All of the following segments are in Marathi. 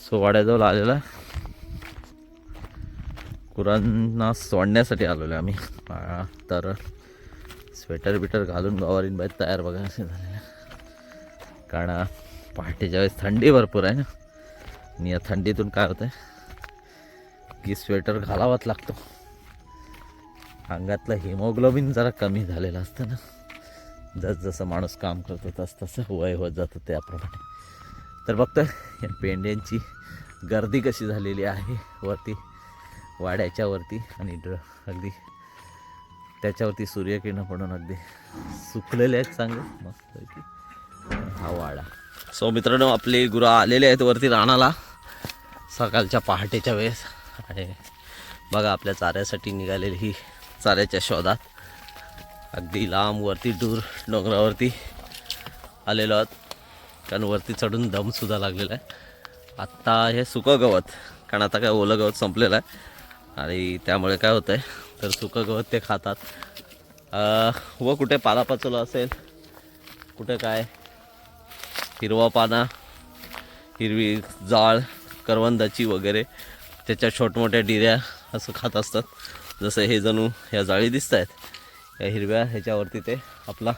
सोवाड्याजवळ आलेला कुरांना सोडण्यासाठी आलेलो आम्ही. तर स्वेटर बिटर घालून गवारीन बाई तयार बघा असे झालेले कारण पहाटेच्या वेळेस थंडी भरपूर आहे ना. आणि या थंडीतून काय होतं की स्वेटर घालावाच लागतो. अंगातलं हिमोग्लोबिन जरा कमी झालेलं असतं ना. जसजसं माणूस काम करतो तसं तसं वय होत जातं त्याप्रमाणे. तर बघतोय या पेंड्यांची गर्दी कशी झालेली आहे. वरती वाड्याच्यावरती आणि ड्र अगदी त्याच्यावरती सूर्यकिरण पडून अगदी सुकलेले आहेत चांगले. मस्त हा वाडा. सो मित्रांनो आपले गुरं आलेले आहेत वरती रानाला सकाळच्या पहाटेच्या वेळेस. आणि बघा आपल्या चाऱ्यासाठी निघालेली ही चाऱ्याच्या शोधात. अगदी लांबवरती दूर डोंगरावरती आलेलो आहोत. कारण वरती चढून दमसुद्धा लागलेला आहे. आत्ता हे सुकं गवत कारण आता काय ओलं गवत संपलेलं आहे. आणि त्यामुळे काय होतं आहे तर सुकं गवत ते खातात. व कुठे पालापाचोला असेल कुठे काय? हिरवा पाना हिरवी जाळ करवंदाची वगैरे त्याच्या छोटमोठ्या डिऱ्या असं खात असतात. जसं हे जणू ह्या जाळी दिसत आहेत या हिरव्या ह्याच्यावरती ते आपला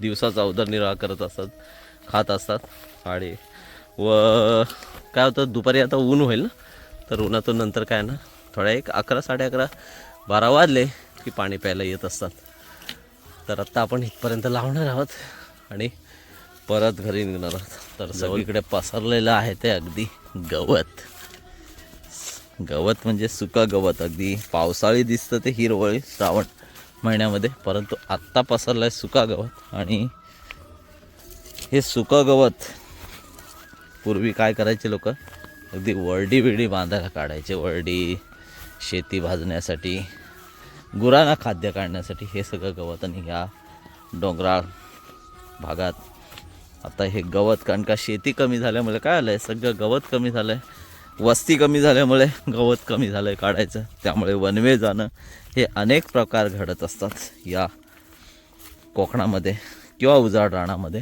दिवसाचा उदरनिर्वाह करत असतात खात असतात. आणि व काय होतं दुपारी आता ऊन होईल ना तर उन्हातून नंतर काय ना थोड्या एक अकरा साडे अकरा बारा वाजले की पाणी प्यायला येत असतात. तर आत्ता आपण इथपर्यंत लावणार आहोत आणि परत घरी निघणार आहोत. तर सगळीकडे पसरलेलं आहे ते अगदी गवत. गवत म्हणजे सुका गवत अगदी पावसाळी दिसतं ते हिरवळी श्रावण. महिन्यामध्ये परंतु आत्ता पसरलं आहे सुका गवत. आणि हे सुकं गवत पूर्वी काय करायचे लोक? अगदी वरडी बिरडी बांधायला काढायचे. वरडी शेती भाजण्यासाठी गुरांना खाद्य काढण्यासाठी हे सगळं गवत आणि ह्या डोंगराळ भागात आता हे गवत कारण का शेती कमी झाल्यामुळे काय आलं आहे सगळं गवत कमी झालं आहे वस्ती कमी झाल्यामुळे गवत कमी झालं आहे काढायचं. त्यामुळे वनवे जाणं हे अनेक प्रकार घडत असतात या कोकणामध्ये किंवा उजाड रानामध्ये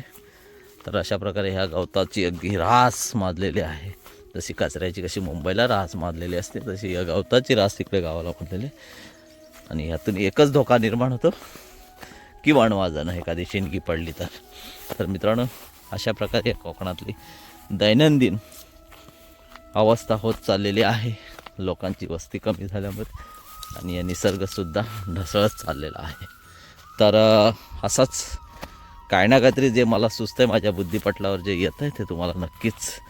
तर अशा प्रकारे ह्या गवताची अगदी रास माजलेली आहे. जशी कचऱ्याची कशी मुंबईला रास माजलेली असते तशी या गवताची रास तिकडे गावाला पडलेली आणि ह्यातून एकच धोका निर्माण होतो की वणवाजानं एखादी शिणगी पडली तर. तर मित्रांनो अशा प्रकारे कोकणातली दैनंदिन अवस्था होत चाललेली आहे. लोकांची वस्ती कमी झाल्यामुळे. आणि या निसर्गसुद्धा ढसळत चाललेला आहे. तर असाच काय ना काहीतरी जे मला सुचतं आहे माझ्या बुद्धिपटलावर जे येतं आहे ते तुम्हाला नक्कीच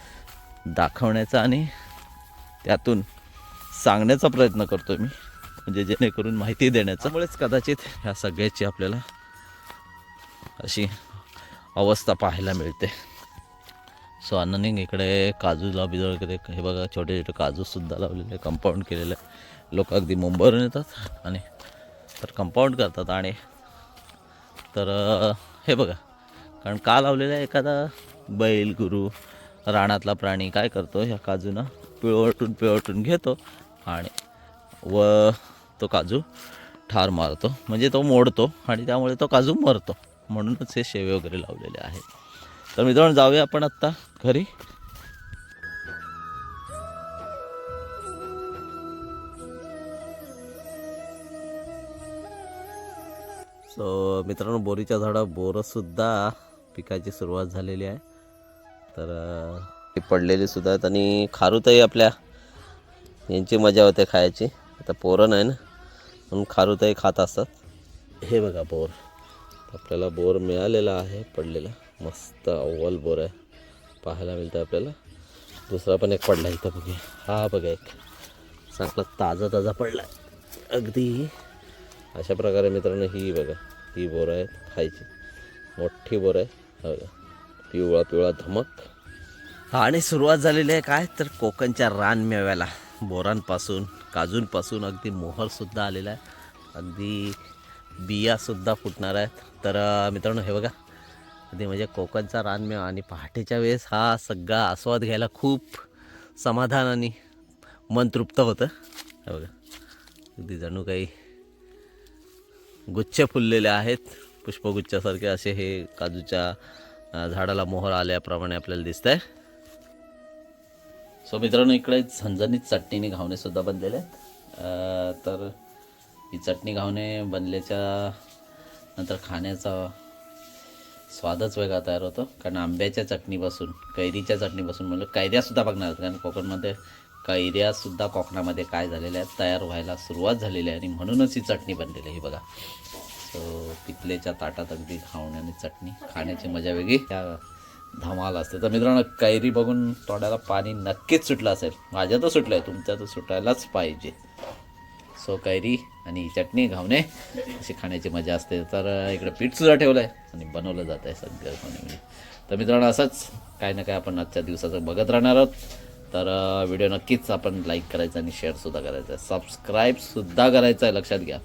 दाखवण्याचा आणि त्यातून सांगण्याचा प्रयत्न करतो मी. म्हणजे जेणेकरून माहिती देण्याचा. त्यामुळेच कदाचित ह्या सगळ्याची आपल्याला अशी अवस्था पाहायला मिळते. सो अननिंग इकडे काजूला बिजळ वगैरे हे बघा छोटे छोटे काजूसुद्धा लावलेले कंपाऊंड केलेलं. आहे लोक अगदी मुंबईवरून येतात आणि तर कंपाऊंड करतात आणि तर हे बघा कारण का लावलेलं आहे एखादा बैल गुरु रानातला प्राणी काय करतो ह्या काजूनं? पिळवटून पिळवटून घेतो आणि व तो काजू ठार मारतो. म्हणजे तो मोडतो आणि त्यामुळे तो काजू मरतो. म्हणूनच हे शेवे वगैरे लावलेले आहेत. तर मित्रांनो जाऊया आपण आत्ता घरी. सो मित्रांनो बोरीच्या झाडं बोरंसुद्धा पिकाची सुरुवात झालेली आहे. तर पडलेले सुद्धा आहेत आणि खारूतही आपल्या यांची मजा होते खायची. आता पोरं नाही ना म्हणून खारुताई खात असतात. हे बघा बोर. आपल्याला बोर मिळालेला आहे पडलेला. मस्त अव्वल बोर आहे. पाहायला मिळतं आपल्याला. दुसरा पण एक पडला इथं बघे. हा बघा एक. चांगला ताजा ताजा पडला. अगदी. अशा प्रकारे मित्रांनो ही बघा. ही बोरं आहेत खायची. मोठी बोरं आहे. बघा. पिवळा पिवळा धमक. आणि सुरुवात झालेली आहे काय? तर कोकणच्या रानमेव्याला बोरांपासून काजूंपासून अगदी मोहरसुद्धा आलेला आहे. अगदी बियासुद्धा फुटणार आहेत. तर मित्रांनो हे बघा. अगदी म्हणजे कोकणचा रानमेवा आणि पहाटेच्या वेळेस हा सगळा आस्वाद घ्यायला खूप समाधान आणि मन तृप्त होतं. हे बघा. अगदी जणू काही गुच्छ फुललेले आहेत. पुष्पगुच्छासारखे असे हे काजूच्या झाडाला मोहर आल्याप्रमाणे आपल्याला दिसत आहे सो मित्रांनो इकडे झणझणीत चटणीने घावणे सुद्धा बनलेले आहेत. तर ही चटणी घावणे बनल्याच्या नंतर खाण्याचा स्वादच वेगळा तयार होतो. कारण आंब्याच्या चटणीपासून कैरीच्या चटणीपासून म्हणजे कैऱ्यासुद्धा बघणार कारण कोकणमध्ये कैऱ्यासुद्धा कोकणामध्ये काय झालेल्या आहेत तयार व्हायला सुरुवात झालेली आहे. आणि म्हणूनच ही चटणी बनलेली आहे ही बघा. सो पितलेच्या ताटात अगदी खावणे आणि चटणी खाण्याची मजा वेगळी. त्या धमाल असते. तर मित्रांनो कैरी बघून तोंडाला पाणी नक्कीच सुटलं असेल. माझ्या तर सुटलं आहे तुमच्या तर सुटायलाच पाहिजे. सो कैरी आणि चटणी घावणे. अशी खाण्याची मजा असते. तर इकडं पीठसुद्धा ठेवलं आहे आणि बनवलं जात आहे सगळं म्हणजे तर मित्रांनो असंच काय ना काय आपण आजच्या दिवसाचं बघत राहणार आहोत. तर व्हिडिओ नक्कीच आपण लाईक करायचा आणि शेअरसुद्धा करायचा. आहे सबस्क्राईबसुद्धा करायचं आहे लक्षात घ्या.